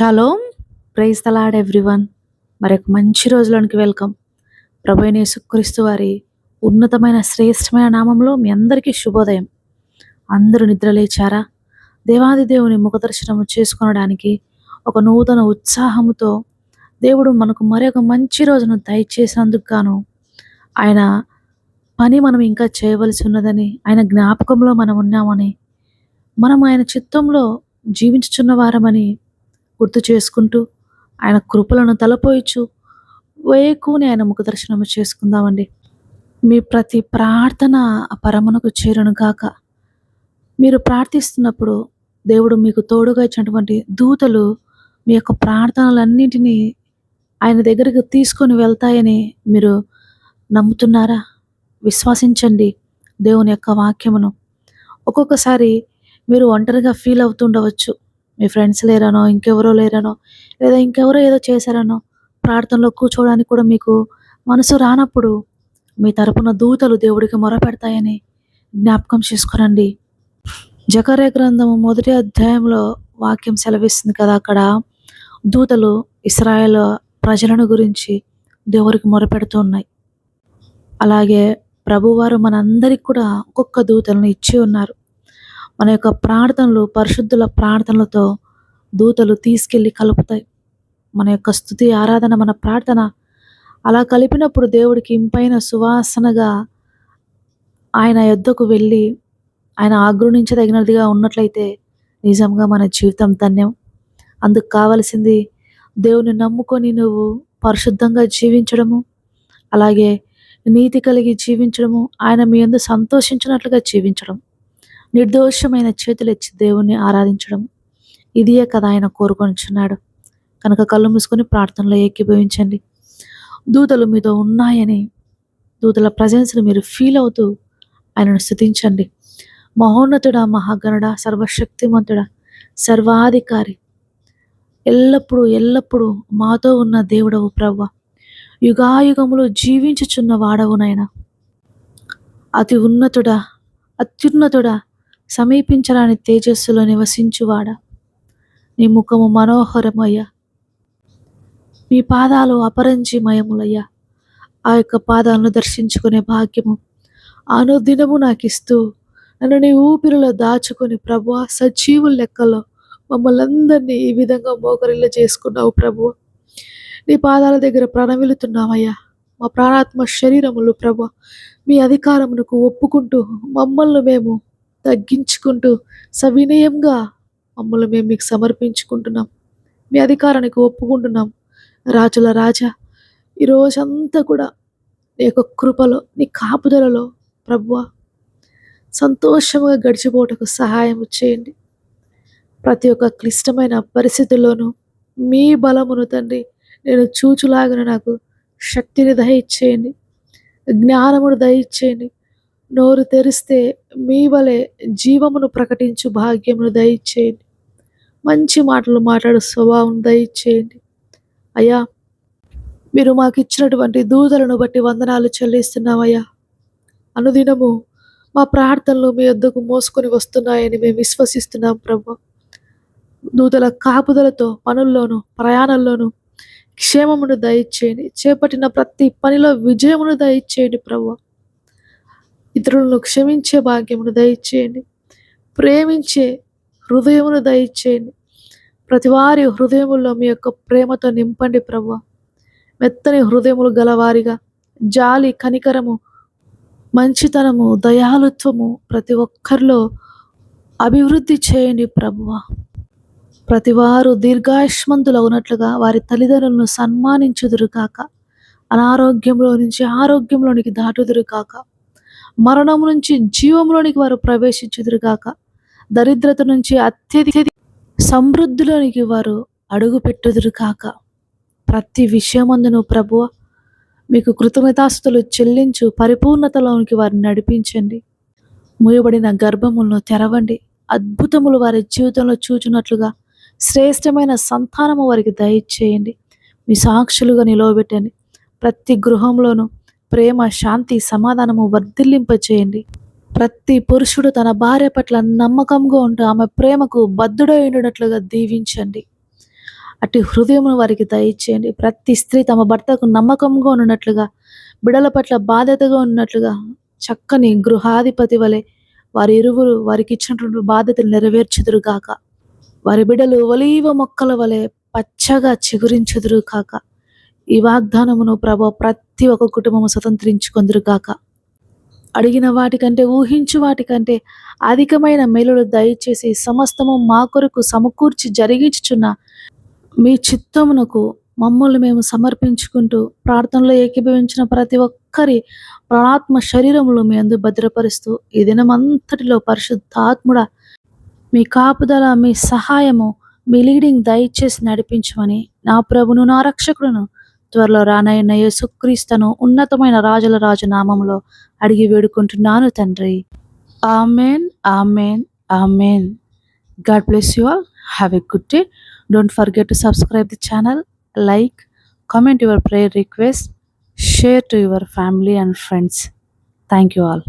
Shalom praise తలాడ్ everyone మరి ఒక మంచి రోజులోనికి వెల్కమ్. ప్రభు సుక్రీస్తు వారి ఉన్నతమైన శ్రేష్టమైన నామంలో మీ అందరికీ శుభోదయం. అందరూ నిద్రలేచారా దేవాది దేవుని ముఖదర్శనము చేసుకొనడానికి ఒక నూతన ఉత్సాహముతో దేవుడు మనకు మరొక మంచి రోజును దయచేసినందుకు గాను ఆయన పని మనం ఇంకా చేయవలసి ఉన్నదని ఆయన జ్ఞాపకంలో మనం ఉన్నామని మనం ఆయన చిత్తంలో జీవించుచున్న వారమని గుర్తు చేసుకుంటూ ఆయన కృపలను తలపోయిచు వేకుని ఆయన ముఖ దర్శనము చేసుకుందామండి. మీ ప్రతి ప్రార్థన పరమనకు పరమునకు చేరును గాక. మీరు ప్రార్థిస్తున్నప్పుడు దేవుడు మీకు తోడుగా ఇచ్చినటువంటి దూతలు మీ యొక్క ప్రార్థనలన్నింటినీ ఆయన దగ్గరికి తీసుకొని వెళ్తాయని మీరు నమ్ముతున్నారా? విశ్వసించండి దేవుని యొక్క వాక్యమును. ఒక్కొక్కసారి మీరు ఒంటరిగా ఫీల్ అవుతుండవచ్చు. మీ ఫ్రెండ్స్ లేరనో ఇంకెవరో లేరనో లేదా ఇంకెవరో ఏదో చేశారనో ప్రార్థనలో కూర్చోవడానికి కూడా మీకు మనసు రానప్పుడు మీ తరపున దూతలు దేవుడికి మొరపెడతాయని జ్ఞాపకం చేసుకురండి. జకర్య గ్రంథము మొదటి అధ్యాయంలో వాక్యం సెలవిస్తుంది కదా అక్కడ దూతలు ఇస్రాయేల్ ప్రజలను గురించి దేవుడికి మొరపెడుతూ ఉన్నాయి. అలాగే ప్రభువారు మనందరికి కూడా ఒక్కొక్క దూతలను ఇచ్చి ఉన్నారు. మన యొక్క ప్రార్థనలు పరిశుద్ధుల ప్రార్థనలతో దూతలు తీసుకెళ్ళి కలుపుతాయి. మన యొక్క స్థుతి ఆరాధన మన ప్రార్థన అలా కలిపినప్పుడు దేవుడికి ఇంపైన సువాసనగా ఆయన యొద్దకు వెళ్ళి ఆయన ఆగ్రహించదగినదిగా ఉన్నట్లయితే నిజంగా మన జీవితం ధన్యం. అందుకు కావలసింది దేవుని నమ్ముకొని నువ్వు పరిశుద్ధంగా జీవించడము అలాగే నీతి కలిగి జీవించడము ఆయన మీ అందు సంతోషించినట్లుగా జీవించడం. నిర్దోషమైన చేతులెచ్చి దేవుణ్ణి ఆరాధించడం ఇదియే కదా ఆయన కోరుకొనిచున్నాడు. కనుక కళ్ళు మూసుకొని ప్రార్థనలో ఏకీభవించండి. దూతలు మీతో ఉన్నాయని దూతల ప్రజెన్స్ని మీరు ఫీల్ అవుతూ ఆయనను స్థుతించండి. మహోన్నతుడా మహాగణుడ సర్వశక్తిమంతుడా సర్వాధికారి ఎల్లప్పుడూ ఎల్లప్పుడూ మాతో ఉన్న దేవుడవు ప్రవ్వ. యుగాయుగములు జీవించుచున్న వాడవు నాయన అతి ఉన్నతుడా అత్యున్నతుడా సమీపించరాని తేజస్సులో నివసించువాడా? నీ ముఖము మనోహరమయ్యా. మీ పాదాలు అపరంజిమయములయ్యా. ఆ యొక్క పాదాలను దర్శించుకునే భాగ్యము అనుదినము నాకు ఇస్తూ నన్ను నీ ఊపిరిలో దాచుకుని ప్రభు సజీవుల లెక్కలో మమ్మల్ని అందరినీ ఈ విధంగా మోకరిల్ల చేసుకున్నావు ప్రభు నీ పాదాల దగ్గర ప్రణవిలుతున్నామయ్యా మా ప్రాణాత్మ శరీరములు ప్రభు మీ అధికారమునకు ఒప్పుకుంటూ మమ్మల్ని మేము తగ్గించుకుంటూ సవినయంగా మమ్మల్ని మేము మీకు సమర్పించుకుంటున్నాం. మీ అధికారానికి ఒప్పుకుంటున్నాం. రాజుల రాజా ఈ రోజంతా కూడా నీ యొక్క కృపలో నీ కాపుదలలో ప్రభువ సంతోషంగా గడిచిపోవటకు సహాయం చేయండి. ప్రతి ఒక్క క్లిష్టమైన పరిస్థితుల్లోనూ మీ బలమును తండ్రి నేను చూచులాగిన నాకు శక్తిని దయచేయండి. జ్ఞానమును దయచేయండి. నోరు తెరిస్తే మీ వలె జీవమును ప్రకటించు భాగ్యమును దయచేయండి. మంచి మాటలు మాట్లాడు స్వభావం దయచేయండి. అయ్యా మీరు మాకు ఇచ్చినటువంటి దూదలను బట్టి వందనాలు చెల్లిస్తున్నామయ్యా. అనుదినము మా ప్రార్థనలు మీ వద్దకు మోసుకొని వస్తున్నాయని మేము విశ్వసిస్తున్నాం ప్రభు. దూతల కాపుదలతో పనుల్లోనూ ప్రయాణంలోనూ క్షేమమును దయచేయండి. చేపట్టిన ప్రతి పనిలో విజయమును దయచేయండి ప్రభు. ఇతరులను క్షమించే భాగ్యమును దయచేయండి. ప్రేమించే హృదయమును దయచేయండి. ప్రతి వారి హృదయముల్లో మీ యొక్క ప్రేమతో నింపండి ప్రభు. మెత్తని హృదయములు గలవారిగా జాలి కనికరము మంచితనము దయాలుత్వము ప్రతి ఒక్కరిలో అభివృద్ధి చేయండి ప్రభువ ప్రతి వారు దీర్ఘాయుష్మంతులు ఉన్నట్లుగా వారి తల్లిదండ్రులను సన్మానించుదురు కాక అనారోగ్యంలో నుంచి ఆరోగ్యంలోనికి దాటుదురు మరణం నుంచి జీవంలోనికి వారు ప్రవేశించుదురు కాక దరిద్రత నుంచి అత్యధిక సమృద్ధిలోనికి వారు అడుగు కాక ప్రతి విషయమందును ప్రభువ మీకు కృతజ్ఞతాస్తులు చెల్లించు పరిపూర్ణతలోనికి వారిని నడిపించండి. మూయబడిన గర్భములను తెరవండి. అద్భుతములు వారి జీవితంలో చూచినట్లుగా శ్రేష్టమైన సంతానము వారికి దయచేయండి. మీ సాక్షులుగా నిలవబెట్టండి. ప్రతి గృహంలోనూ ప్రేమ శాంతి సమాధానము వర్ధిల్లింపచేయండి. ప్రతి పురుషుడు తన భార్య పట్ల నమ్మకంగా ఉంటూ ఆమె ప్రేమకు బద్దుడై ఉండినట్లుగా దీవించండి. అటు హృదయమును వారికి దయచేయండి. ప్రతి స్త్రీ తమ భర్తకు నమ్మకంగా ఉన్నట్లుగా బిడల పట్ల బాధ్యతగా ఉన్నట్లుగా చక్కని గృహాధిపతి వలె వారి ఇరువురు వారికి ఇచ్చినటువంటి బాధ్యతలు నెరవేర్చుదురు కాక వారి బిడలు ఒలీవ మొక్కల వలె పచ్చగా చిగురించుదురు కాక ఈ వాగ్దానమును ప్రభు ప్రతి ఒక్క కుటుంబము స్వతంత్రించుకొందురు గాక అడిగిన వాటికంటే ఊహించు వాటికంటే అధికమైన మేలులు దయచేసి సమస్తము మా కొరకు సమకూర్చి జరిగించుచున్న మీ చిత్తమునకు మమ్మల్ని మేము సమర్పించుకుంటూ ప్రార్థనలో ఏకీభవించిన ప్రతి ఒక్కరి ప్రాణాత్మ శరీరములు మీ అందు భద్రపరుస్తూ ఈ దినమంతటిలో పరిశుద్ధాత్ముడ మీ కాపుదల మీ సహాయము మీ లీడింగ్ దయచేసి నడిపించమని నా ప్రభును నా రక్షకుడును త్వరలో రానయ్య యేసుక్రీస్తును ఉన్నతమైన రాజుల రాజు నామంలో అడిగి వేడుకుంటున్నాను తండ్రి. Amen amen amen. God bless you all. Have a good day. Don't forget to subscribe the channel. Like comment your prayer request. Share to your family and friends. Thank you all.